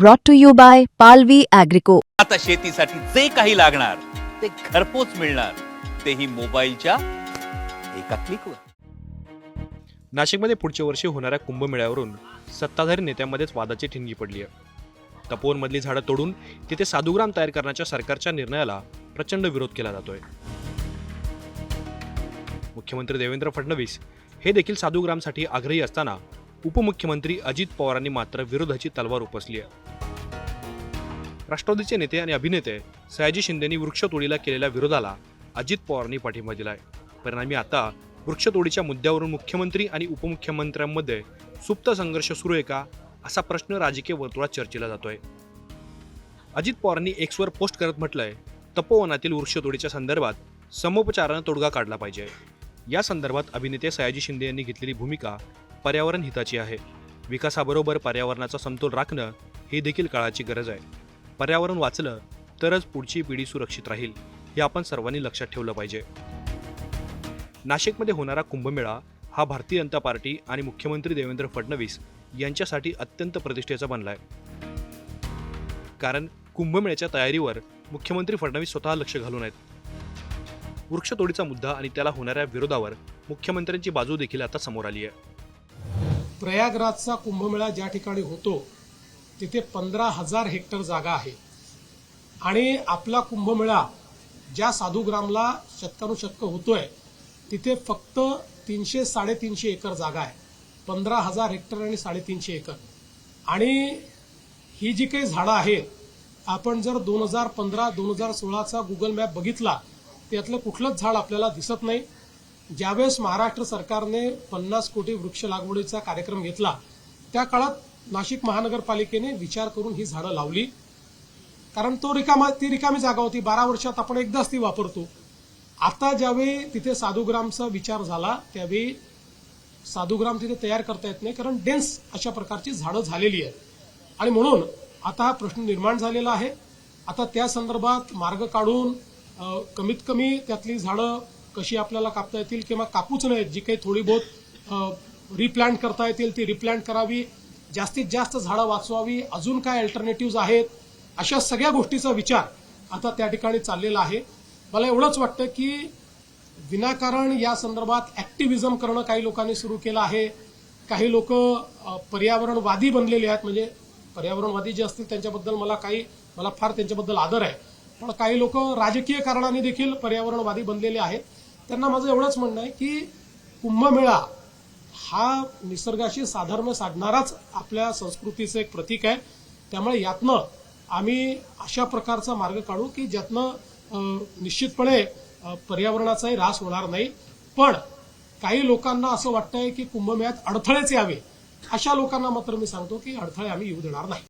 brought to you by Palvi Agrico. आता शेतीसाठी जे काही लागणार ते घरपोच मिळणार. तेही मोबाईलच्या एका क्लिकवर नाशिकमध्ये पुढच्या वर्षी होणाऱ्या कुंभमेळ्यावरून सत्ताधारी नेत्यांमध्येच वादाची ठिणगी पडली आहे तपोवनमधली झाडं तोडून तिथे साधुग्राम तयार करण्याच्या सरकारच्या निर्णयाला प्रचंड विरोध केला जातोय. मुख्यमंत्री देवेंद्र फडणवीस हे देखील साधुग्रामसाठी आग्रही असताना उपमुख्यमंत्री अजित पवारांनी मात्र विरोधाची तलवार उपसली आहे. राष्ट्रवादीचे नेते आणि अभिनेते सयाजी शिंदेनी वृक्षतोडीला केलेल्या विरोधाला अजित पवारांनी पाठिंबा दिला आहे परिणामी आता वृक्षतोडीच्या मुद्द्यावरून मुख्यमंत्री आणि उपमुख्यमंत्र्यांमध्ये सुप्त संघर्ष सुरू आहे का असा प्रश्न राजकीय वर्तुळात चर्चेला जातोय. अजित पवारांनी एक्सवर पोस्ट करत म्हटलंय तपोवनातील वृक्षतोडीच्या संदर्भात समोपचारानं तोडगा काढला पाहिजे. या संदर्भात अभिनेते सयाजी शिंदे यांनी घेतलेली भूमिका पर्यावरण हिताची आहे. विकासाबरोबर पर्यावरणाचा समतोल राखणं ही देखील काळाची गरज आहे. पर्यावरण वाचलं तरच पुढची पिढी सुरक्षित राहील हे आपण सर्वांनी लक्षात ठेवलं पाहिजे. नाशिकमध्ये होणारा कुंभमेळा हा भारतीय जनता पार्टी आणि मुख्यमंत्री देवेंद्र फडणवीस यांच्यासाठी अत्यंत प्रतिष्ठेचा बनलाय. कारण कुंभमेळ्याच्या तयारीवर मुख्यमंत्री फडणवीस स्वतः लक्ष घालून आहेत. वृक्षतोडीचा मुद्दा आणि त्याला होणाऱ्या विरोधावर मुख्यमंत्र्यांची बाजू देखील आता समोर आली आहे. प्रयागराजचा कुंभमेळा ज्या ठिकाणी होतो तिथे पंधरा हजार हेक्टर जागा आहे. आणि आपला कुंभमेळा ज्या साधुग्रामला शतकानुशतक होतोय तिथे फक्त तीनशे साडेतीनशे एकर जागा आहे. पंधरा हजार हेक्टर आणि साडेतीनशे एकर. आणि ही जी काही झाडं आहेत आपण जर दोन हजार पंधरा दोन हजार सोळाचा गुगल मॅप बघितला त्यातलं कुठलंच झाड आपल्याला दिसत नाही. ज्यावेळेस महाराष्ट्र सरकारने पन्नास कोटी वृक्ष लागवडीचा कार्यक्रम घेतला त्या काळात नाशिक महानगरपालिकेने विचार करून ही झाडं लावली. कारण तो रिकामा ती रिकामी जागा होती. बारा वर्षात आपण एकदाच ती वापरतो. आता ज्यावेळी तिथे साधुग्रामचा विचार झाला त्यावेळी साधुग्राम तिथे तयार करता येत नाही कारण डेन्स अशा प्रकारची झाडं झालेली आहेत. आणि म्हणून आता हा प्रश्न निर्माण झालेला आहे. आता त्या संदर्भात मार्ग काढून कमीत कमी त्यातली झाडं कशी आपल्याला कापता येतील किंवा कापूच नाहीत जी काही थोडी बहुत रिप्लांट करता येतील ती रिप्लांट करावी. जास्तीत जास्त झाडं वाचवावी. अजून काय अल्टरनेटिव्ह आहेत? अशा सगळ्या गोष्टीचा विचार आता त्या ठिकाणी चाललेला आहे. मला एवढंच वाटतं की विनाकारण या संदर्भात ॲक्टिव्हिजम करणं काही लोकांनी सुरू केलं आहे. काही लोक पर्यावरणवादी बनलेले आहेत. म्हणजे पर्यावरणवादी जे असतील त्यांच्याबद्दल मला काही मला फार त्यांच्याबद्दल आदर आहे. पण काही लोक राजकीय कारणाने देखील पर्यावरणवादी बनलेले आहेत. त्यांना माझं एवढंच म्हणणं आहे की कुंभमेळा हा निसर्गाशी साधर्म्य साधणाराच आपल्या संस्कृतीचं एक प्रतीक आहे. त्यामुळे यातनं आम्ही अशा प्रकारचा मार्ग काढू की ज्यातनं निश्चितपणे पर्यावरणाचाही ऱ्हास होणार नाही. पण काही लोकांना असं वाटतंय की कुंभमेळ्यात अडथळेच यावे अशा लोकांना मात्र मी सांगतो की अडथळे आम्ही येऊ देणार नाही.